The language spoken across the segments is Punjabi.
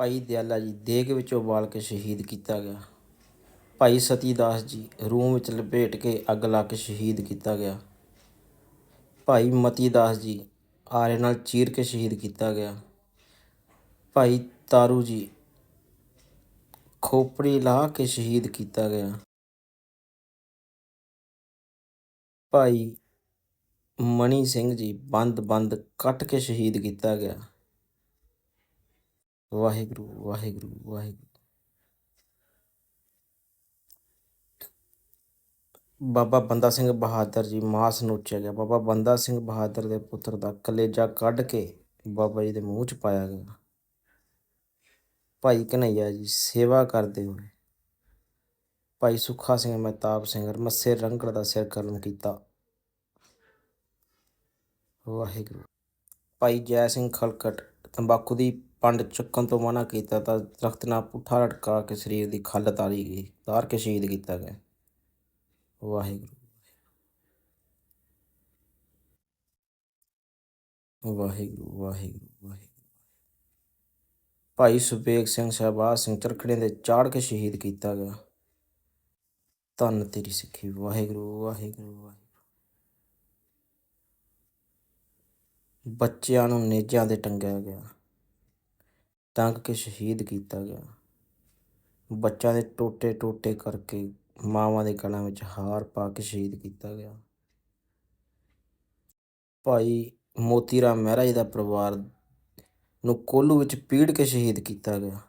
ਭਾਈ ਦਿਆਲਾ ਜੀ, ਦੇਗ ਵਿੱਚ ਉਬਾਲ ਕੇ ਸ਼ਹੀਦ ਕੀਤਾ ਗਿਆ। ਭਾਈ ਸਤੀ ਦਾਸ ਜੀ ਰੂਮ ਵਿੱਚ ਲਪੇਟ ਕੇ ਅੱਗ ਲਾ ਕੇ ਸ਼ਹੀਦ ਕੀਤਾ ਗਿਆ। ਭਾਈ ਮਤੀ ਦਾਸ ਜੀ, ਆਰੇ ਨਾਲ ਚੀਰ ਕੇ ਸ਼ਹੀਦ ਕੀਤਾ ਗਿਆ। ਭਾਈ ਤਾਰੂ ਜੀ, ਖੋਪੜੀ ਲਾ ਕੇ ਸ਼ਹੀਦ ਕੀਤਾ ਗਿਆ। ਭਾਈ ਮਣੀ ਸਿੰਘ ਜੀ ਬੰਦ ਬੰਦ ਕੱਟ ਕੇ ਸ਼ਹੀਦ ਕੀਤਾ ਗਿਆ। ਵਾਹਿਗੁਰੂ ਵਾਹਿਗੁਰੂ ਵਾਹਿਗੁਰੂ। ਬਾਬਾ ਬੰਦਾ ਸਿੰਘ ਬਹਾਦਰ ਜੀ ਮਾਸ ਨੋਚਿਆ ਗਿਆ। ਬਾਬਾ ਬੰਦਾ ਸਿੰਘ ਬਹਾਦਰ ਦੇ ਪੁੱਤਰ ਦਾ ਕਲੇਜਾ ਕੱਢ ਕੇ ਬਾਬਾ ਜੀ ਦੇ ਮੂੰਹ 'ਚ ਪਾਇਆ ਗਿਆ। ਭਾਈ ਕਨਈਆ ਜੀ, ਸੇਵਾ ਕਰਦੇ ਹੋਏ ਭਾਈ ਸੁੱਖਾ ਸਿੰਘ ਮਹਿਤਾਬ ਸਿੰਘ ਮੱਸੇ ਰੰਗੜ ਦਾ ਸਿਰ ਕਲਮ ਕੀਤਾ। ਵਾਹਿਗੁਰੂ। ਭਾਈ ਜੈ ਸਿੰਘ ਖਲਕਟ, ਤੰਬਾਕੂ ਦੀ ਪੰਡ ਚੁੱਕਣ ਤੋਂ ਮਨਾ ਕੀਤਾ ਤਾਂ ਦਰਖਤ ਨਾਲ ਪੁੱਠਾ ਲਟਕਾ ਕੇ ਸਰੀਰ ਦੀ ਖੱਲ ਤਾਰੀ ਗਈ, ਤਾਰ ਕੇ ਸ਼ਹੀਦ ਕੀਤਾ ਗਿਆ। ਵਾਹਿਗੁਰੂ। ਵਾਹਿਗੁਰੂ ਵਾਹਿਗੁਰੂ ਵਾਹਿਗੁਰੂ। ਭਾਈ ਸੁਬੇਗ ਸਿੰਘ ਸ਼ਹਿਬਾਜ਼ ਸਿੰਘ ਚਰਖੜੇ ਦੇ ਚਾੜ ਕੇ ਸ਼ਹੀਦ ਕੀਤਾ ਗਿਆ। ਧੰਨ ਤੇਰੀ ਸਿੱਖੀ। ਵਾਹਿਗੁਰੂ ਵਾਹਿਗੁਰੂ ਵਾਹਿਗੁਰੂ। ਬੱਚਿਆਂ ਨੂੰ ਨੇਜਾਂ ਦੇ ਟੰਗਿਆ ਗਿਆ। ਟੰਗ ਕੇ ਸ਼ਹੀਦ ਕੀਤਾ ਗਿਆ। ਬੱਚਿਆਂ ਦੇ ਟੋਟੇ ਟੋਟੇ ਕਰਕੇ ਮਾਵਾਂ ਦੇ ਗਲਾਂ ਵਿੱਚ ਹਾਰ ਪਾ ਕੇ ਸ਼ਹੀਦ ਕੀਤਾ ਗਿਆ। ਭਾਈ ਮੋਤੀ ਰਾਮ ਮਹਿਰਾ ਜੀ ਦਾ ਪਰਿਵਾਰ ਨੂੰ ਕੋਲੂ ਵਿੱਚ ਪੀੜ ਕੇ ਸ਼ਹੀਦ ਕੀਤਾ ਗਿਆ।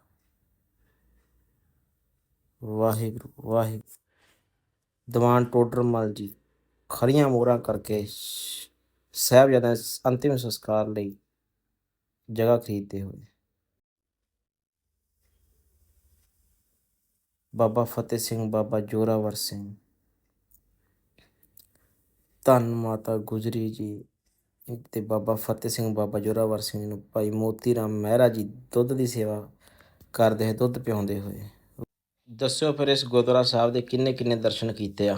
ਵਾਹਿਗੁਰੂ ਵਾਹਿਗੁਰੂ। ਦੀਵਾਨ ਟੋਡਰਮਲ ਜੀ, ਖਰੀਆਂ ਮੋਹਰਾਂ ਕਰਕੇ ਸ਼- ਸਾਹਿਬਜ਼ਾਦਿਆਂ ਅੰਤਿਮ ਸੰਸਕਾਰ ਲਈ ਜਗ੍ਹਾ ਖਰੀਦਦੇ ਹੋਏ। ਬਾਬਾ ਫਤਿਹ ਸਿੰਘ, ਬਾਬਾ ਜੋਰਾਵਰ ਸਿੰਘ। ਧੰਨ ਮਾਤਾ ਗੁਜਰੀ ਜੀ ਤੇ ਬਾਬਾ ਫਤਿਹ ਸਿੰਘ, ਬਾਬਾ ਜੋਰਾਵਰ ਸਿੰਘ ਨੂੰ ਭਾਈ ਮੋਤੀ ਰਾਮ ਮਹਿਰਾ ਜੀ ਦੁੱਧ ਦੀ ਸੇਵਾ ਕਰਦੇ ਹੋਏ, ਦੁੱਧ ਪਿਆਉਂਦੇ ਹੋਏ। ਦੱਸਿਓ ਫਿਰ ਇਸ ਗੁਰਦੁਆਰਾ ਸਾਹਿਬ ਦੇ ਕਿੰਨੇ ਕਿੰਨੇ ਦਰਸ਼ਨ ਕੀਤੇ ਆ?